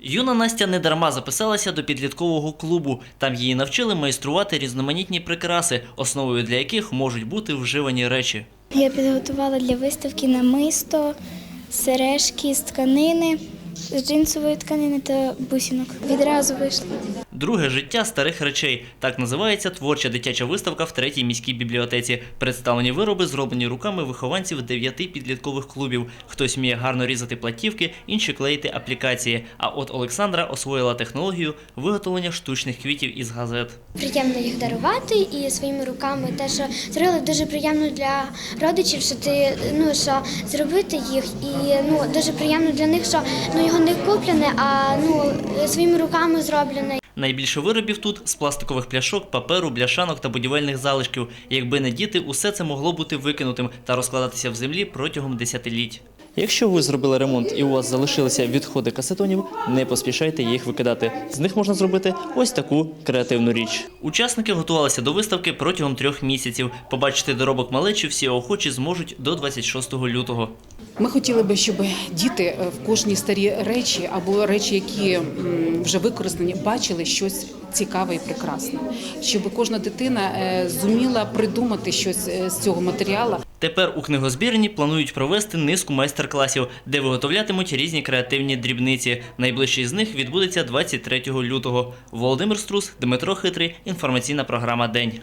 Юна Настя недарма записалася до підліткового клубу. Там її навчили майструвати різноманітні прикраси, основою для яких можуть бути вживані речі. Я підготувала для виставки намисто, сережки з тканини, з джинсової тканини та бусинок. Відразу вийшло. Друге життя старих речей. Так називається творча дитяча виставка в третій міській бібліотеці. Представлені вироби зроблені руками вихованців дев'яти підліткових клубів. Хтось вміє гарно різати платівки, інші клеїти аплікації. А от Олександра освоїла технологію виготовлення штучних квітів із газет. Приємно їх дарувати і своїми руками те, що зробили, дуже приємно для родичів, що ти ну що зробити їх, і ну дуже приємно для них, що ну його не куплене, а ну своїми руками зроблене. Найбільше виробів тут з пластикових пляшок, паперу, бляшанок та будівельних залишків. Якби не діти, усе це могло бути викинутим та розкладатися в землі протягом десятиліть. Якщо ви зробили ремонт і у вас залишилися відходи касетонів, не поспішайте їх викидати. З них можна зробити ось таку креативну річ. Учасники готувалися до виставки протягом трьох місяців. Побачити доробок малечі всі охочі зможуть до 26 лютого. Ми хотіли би, щоб діти е, в кожні старі речі або речі, які вже використані, бачили щось цікаве і прекрасне, щоб кожна дитина е, зуміла придумати щось е, з цього матеріалу. Тепер у книгозбірні планують провести низку майстер-класів, де виготовлятимуть різні креативні дрібниці. Найближчий з них відбудеться 23 лютого. Володимир Струс, Дмитро Хитрий. Інформаційна програма День.